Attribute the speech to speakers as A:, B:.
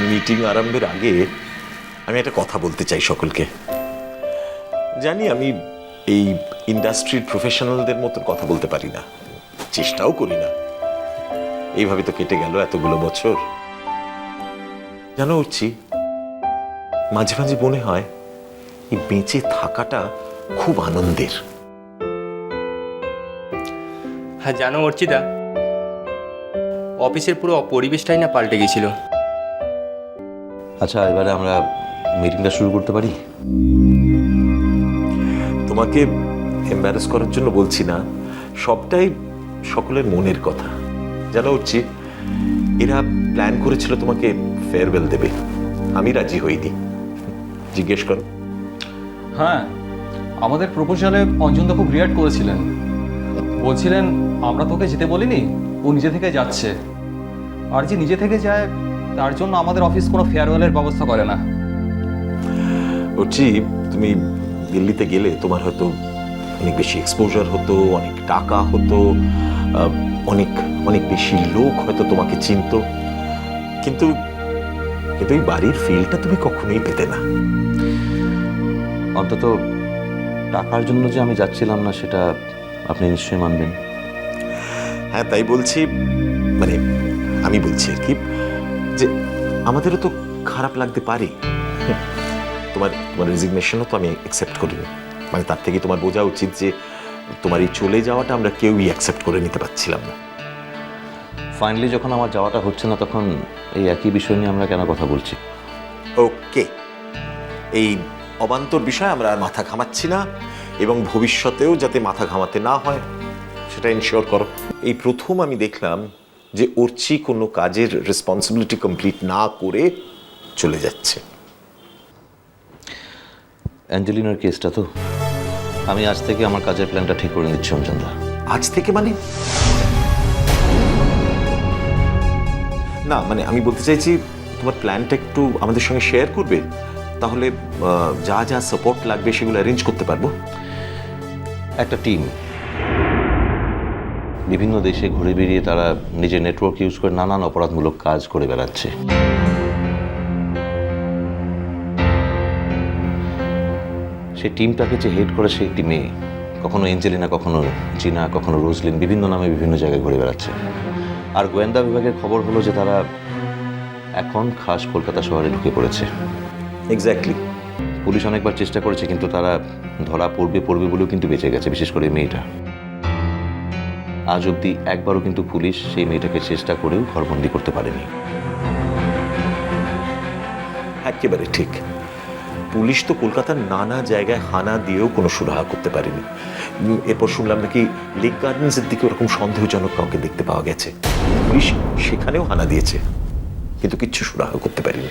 A: Meeting আরম্ভের আগে আমি একটা কথা বলতে চাই সকলকে। জানি আমি এই ইন্ডাস্ট্রির প্রফেশনালদের মতো কথা বলতে পারি না, চেষ্টাও করি না। এইভাবে তো কেটে গেল এতগুলো বছর। জানো উঠছি মাঝে মাঝে মনে হয় এই বেঁচে থাকাটা খুব আনন্দের।
B: হ্যাঁ জানো অর্চিতা, অফিসের পুরো পরিবেশটাই না পাল্টে গেছিল।
C: আচ্ছা এবারে আমরা মিটিংটা শুরু করতে পারি?
A: তোমাকে এম্বারেস করার জন্য বলছি না সবটাই সকলের মনের কথা। জানো উঠছি এরা প্ল্যান করেছিল তোমাকে ফেয়ারওয়েল দেবে। আমি রাজি হইনি। জিজ্ঞেস করো।
D: হ্যাঁ আমাদের প্রপোজালে অঞ্জনদা খুব রিয়াক্ট করেছিলেন। বলছিলেন আমরা তোকে যেতে বলিনি ও নিজে থেকে যাচ্ছে। আর যে নিজে থেকে যায় তার জন্য আমাদের অফিস কোনো ফেয়ারওয়েলের ব্যবস্থা করে না।
A: উঠছি তুমি দিল্লিতে গেলে তোমার হয়তো অনেক বেশি এক্সপোজার হতো অনেক টাকা হতো অনেক অনেক বেশি লোক হয়তো তোমাকে চিনত। কিন্তু কিন্তু এই বাড়ির ফিলটা তুমি কখনোই পেতে না।
C: অন্তত টাকার জন্য যে আমি যাচ্ছিলাম না সেটা আপনি নিশ্চয়ই মানবেন।
A: হ্যাঁ তাই বলছি মানে আমি বলছি আর কি যে আমাদেরও তো খারাপ লাগতে পারে। তোমার তোমার রেজিগনেশনও তো আমি অ্যাকসেপ্ট করিনি। মানে তার থেকে তোমার বোঝা উচিত যে তোমার এই চলে যাওয়াটা আমরা কেউই অ্যাকসেপ্ট করে নিতে পারছিলাম না।
C: ফাইনালি যখন আমার যাওয়াটা হচ্ছে না তখন এই একই বিষয় নিয়ে আমরা কেন কথা বলছি?
A: ওকে এই অবান্তর বিষয়ে আমরা আর মাথা ঘামাচ্ছি না এবং ভবিষ্যতেও যাতে মাথা ঘামাতে না হয় সেটা ইনশিওর করো। এই প্রথম আমি দেখলাম যে অর্চি কোনো কাজের রেসপন্সিবিলিটি কমপ্লিট না করে চলে যাচ্ছে।
C: অ্যাঞ্জেলিনার কেসটা তো আমি আজ থেকে আমার কাজের প্ল্যানটা ঠিক করে নিচ্ছি অঞ্জনদা।
A: আজ থেকে মানে? না মানে আমি বলতে চাইছি তোমার প্ল্যানটা একটু আমাদের সঙ্গে শেয়ার করবে তাহলে যা যা সাপোর্ট লাগবে সেগুলো অ্যারেঞ্জ করতে পারব।
C: একটা টিম বিভিন্ন দেশে ঘুরে বেরিয়ে তারা নিজের নেটওয়ার্ক ইউজ করে নানান অপরাধমূলক কাজ করে বেড়াচ্ছে। সেই টিমটাকে যে হেড করে সে একটি মেয়ে। কখনো এঞ্জেলিনা কখনো জিনা কখনো রোজলিন বিভিন্ন নামে বিভিন্ন জায়গায় ঘুরে বেড়াচ্ছে। আর গোয়েন্দা বিভাগের খবর হলো যে তারা এখন খাস কলকাতা শহরে ঢুকে পড়েছে।
A: এক্স্যাক্টলি
C: পুলিশ অনেকবার চেষ্টা করেছে কিন্তু তারা ধরা পড়বে পড়বে বলেও কিন্তু বেঁচে গেছে বিশেষ করে মেয়েটা। আজ অবধি একবারও কিন্তু পুলিশ সেই মেয়েটাকে চেষ্টা করেও ঘরবন্দি করতে পারেনি।
A: একেবারে ঠিক। পুলিশ তো কলকাতার নানা জায়গায় হানা দিয়েও কোনো সুরাহা করতে পারেনি। এরপর শুনলাম নাকি লেক গার্ডেন্সের দিকে ওরকম সন্দেহজনক কাউকে দেখতে পাওয়া গেছে। পুলিশ সেখানেও হানা দিয়েছে, কিন্তু কিচ্ছু সুরাহা করতে পারেনি।